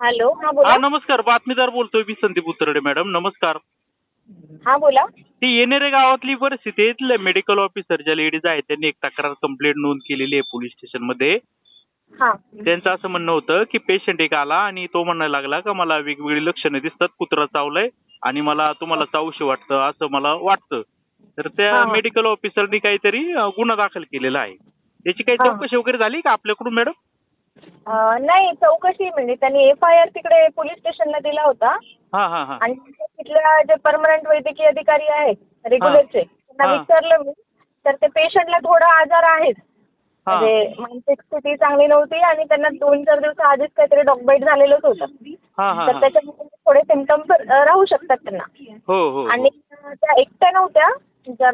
Hello हा हा बोला. नमस्कार बातमीदार बोलतोय मी संदीप उतरडे मॅडम. नमस्कार. हा बोला. ती येणेरे गावातली परिस्थिती आहे. इथले मेडिकल ऑफिसर ज्या लेडीज आहेत त्यांनी एक तक्रार कंप्लेंट नोंद केलेली आहे पोलीस स्टेशनमध्ये. हा. त्यांचं असं म्हणणं होतं की पेशंट एक आला आणि तो म्हणायला लागला का मला वेगवेगळी लक्षणं दिसतात कुत्रा चावलंय आणि मला तुम्हाला चावशी वाटतं असं मला वाटतं. तर त्या हा. मेडिकल ऑफिसरनी काहीतरी अं, गुन्हा दाखल केलेला आहे. त्याची काही हा. चौकशी वगैरे झाली का आपल्याकडून मॅडम? नाही चौकशी म्हणजे त्यांनी एफ आय आर तिकडे पोलीस स्टेशनला दिला होता हा हा हा आणि तिथल्या जे परमनंट वैद्यकीय अधिकारी आहेत रेग्युलरचे त्यांना हा. विचारलं मी तर ते पेशंटला थोडा आजार आहेच हा. म्हणजे मानसिक स्थिती चांगली नव्हती आणि त्यांना दोन चार दिवस आधीच काहीतरी डॉगबाईट झालेलंच होतं हा हा तर हा. त्याच्यामुळे थोडे सिमटम्स राहू शकतात त्यांना हो हो आणि हो. त्या एकट्या नव्हत्या ज्या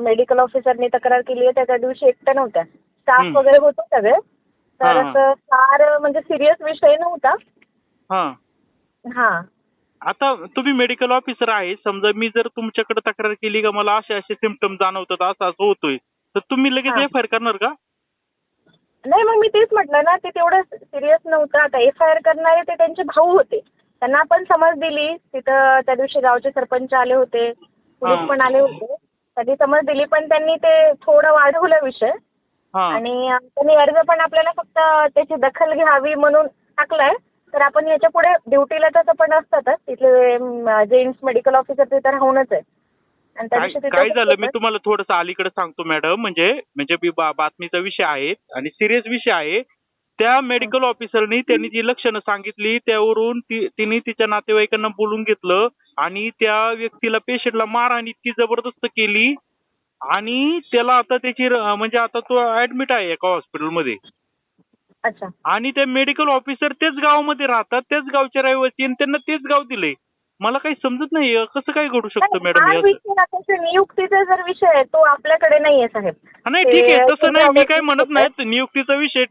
मेडिकल ऑफिसरनी तक्रार केली आहे त्या त्या दिवशी एकट्या नव्हत्या स्टाफ हम्म. वगैरे होते सगळे तर हा. असं फार म्हणजे सिरियस विषय नव्हता. हा. हा. आता तुम्ही मेडिकल ऑफिसर आहे समजा मी जर तुमच्याकडे तक्रार केली का मला असे असे सिमटम जाणवतात असं असं होतोय तर तुम्ही लगेच हा. एफ आय आर करणार का? नाही मग मी तेच म्हटलं ना ते तेवढं सिरियस नव्हतं. आता एफ आय आर करणारे ते त्यांचे भाऊ होते. त्यांना आपण समज दिली. तिथं त्या दिवशी गावचे सरपंच आले होते. पोलीस. पण आले होते. त्यांनी समज दिली पण त्यांनी ते थोडं वाढवलं विषय. आणि त्यांनी अर्ज पण आपल्याला फक्त त्याची दखल घ्यावी म्हणून टाकलाय. तर आपण याच्यापुढे ड्युटीला तसं पण असतातच. तिथले जेंट्स मेडिकल ऑफिसर तिथे राहूनच आहे आणि त्या काय तिथे झालं? मी. तुम्हाला थोडंसं अलीकडे सांगतो मॅडम. म्हणजे म्हणजे मी बा- बातमीचा विषय आहे आणि सिरियस विषय आहे. त्या मेडिकल ऑफिसरनी त्यांनी जी लक्षणं सांगितली त्यावरून ती तिने तिच्या नातेवाईकांना बोलून घेतलं आणि त्या व्यक्तीला पेशंटला मारहाण इतकी जबरदस्त केली आणि त्याला आता त्याची म्हणजे आता तो ऍडमिट आहे एका हॉस्पिटलमध्ये अच्छा. आणि ते मेडिकल ऑफिसर तेच गावामध्ये राहतात त्याच गावचे रहिवासी आणि त्यांना तेच गाव दिलंय. मला काही समजत नाही कसं काय घडू शकतं नाही, मॅडम हा असं? नियुक्तीचा जर विषय आहे तो आपल्याकडे नाहीये साहेब. नाही ठीक आहे ते तसं नाही मी काय तुमच्या म्हणत नाही नियुक्तीचा विषय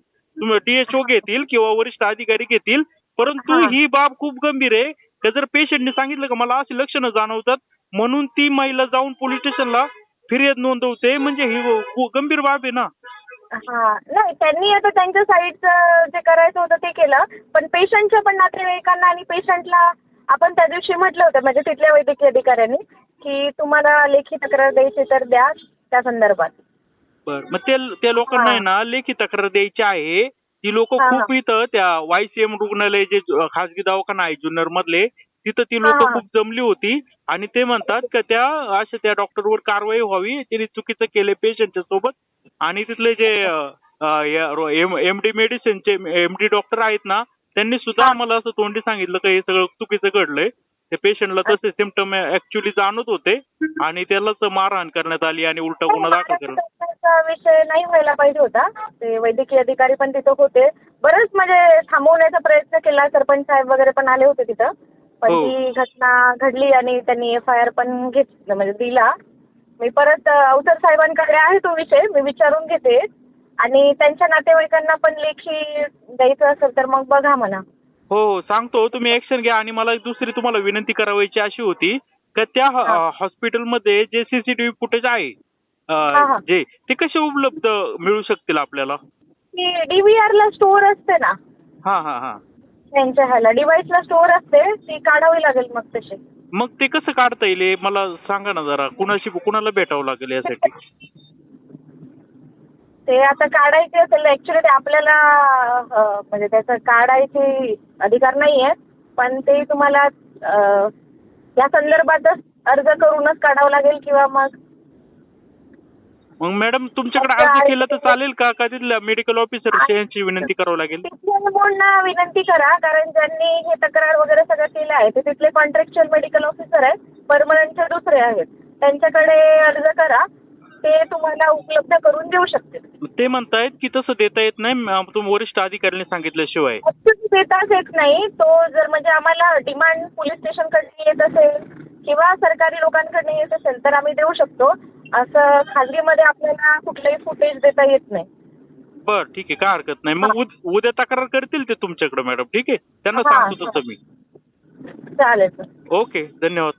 डीएचओ घेतील किंवा वरिष्ठ अधिकारी घेतील परंतु हा. ही बाब खूप गंभीर आहे. का जर पेशंटने सांगितलं का मला अशी लक्षणं जाणवतात म्हणून ती महिला जाऊन पोलीस स्टेशनला फिर्याद नोंदवते म्हणजे ही गंभीर बाब आहे ना. हा. नाही त्यांनी आता त्यांच्या साईडचं जे करायचं होतं ते केलं. पण पेशंटच्या पण नातेवाईकांना आणि पेशंटला आपण त्या दिवशी म्हटलं होतं म्हणजे तिथल्या वैद्यकीय अधिकाऱ्यांनी की तुम्हाला लेखी तक्रार द्यायची तर द्या त्या संदर्भात. बर. मग ते त्या लोकांना आहे ना लेखी तक्रार द्यायची आहे. ती लोक खूप. इथं त्या वायसीएम रुग्णालय जे ज- खासगी दवाखाना आहे जुन्नर मधले तिथं ती लोक. खूप जमली होती आणि ते म्हणतात का त्या अशा त्या डॉक्टरवर कारवाई व्हावी त्यांनी चुकीचं केले पेशंटच्या सोबत. आणि तिथले जे एम डी मेडिसिनचे एम डी डॉक्टर आहेत ना त्यांनी सुद्धा आम्हाला असं तोंडी सांगितलं का हे सगळं चुकीचं घडलंय. त्या पेशंटला तसे सिमटम ऍक्च्युली जाणवत होते आणि त्यालाच मारहाण करण्यात आली आणि उलटा गुन्हा दाखल करण्यात विषय नाही व्हायला पाहिजे होता. ते वैद्यकीय अधिकारी पण तिथं होते. बरंच म्हणजे थांबवण्याचा प्रयत्न केला सरपंच साहेब वगैरे पण आले होते तिथं. पण हो. ती घटना घडली आणि त्यांनी एफ आय आर पण घेत म्हणजे दिला. मी परत अ, अवसर साहेबांकडे आहे तो विषय मी विचारून घेते. आणि त्यांच्या नातेवाईकांना पण लेखी द्यायचं असेल तर मग बघा म्हणा. हो हो सांगतो. तुम्ही ऍक्शन घ्या आणि मला एक दुसरी तुम्हाला विनंती करावायची अशी होती का त्या हा. हॉस्पिटलमध्ये जे सीसीटीव्ही फुटेज आहे हा, हा. जे ते कसे उपलब्ध मिळू शकतील आपल्याला? ती डीव्हीआर ला स्टोअर असते ना. हा हा हा. त्यांच्या ह्याला. डिव्हाइसला स्टोअर असते ती काढावी लागेल मग तशी. मग ते कसं काढता येईल हे मला सांगा ना जरा. कुणाशी कुणाला भेटावं लागेल यासाठी? ते आता काढायचे असेल ऍक्च्युली ते आपल्याला अ, म्हणजे त्याचं काढायचे अधिकार नाही आहेत पण ते तुम्हाला अ, या संदर्भातच अर्ज करूनच काढावं लागेल किंवा मग मग मॅडम तुमच्याकडे अर्ज केला तर चालेल का? का तिथल्या मेडिकल ऑफिसर यांची विनंती करावं लागेल? तिथल्या विनंती करा कारण ज्यांनी हे तक्रार वगैरे सगळं केलं आहे ते तिथले कॉन्ट्रॅक्च्युअल मेडिकल ऑफिसर आहेत परमनंटचे दुसरे आहेत. त्यांच्याकडे अर्ज करा ते तुम्हाला उपलब्ध करून देऊ शकतील. ते म्हणतायत की तसं देता येत नाही तुम्ही वरिष्ठ अधिकाऱ्यांनी सांगितल्याशिवाय. देताच येत नाही तो जर म्हणजे आम्हाला डिमांड पोलीस स्टेशनकडे येत असेल किंवा सरकारी लोकांकडे येत असेल तर आम्ही देऊ शकतो. असं खाजगीमध्ये आपल्याला कुठलंही फुटेज देता येत नाही. बर ठीक आहे. काय हरकत नाही. मग उद- उद्या तक्रार करतील ते तुमच्याकडे मॅडम. ठीक आहे? त्यांना हा, सांगतो हा. तसं मी. चालेल सर. ओके. धन्यवाद.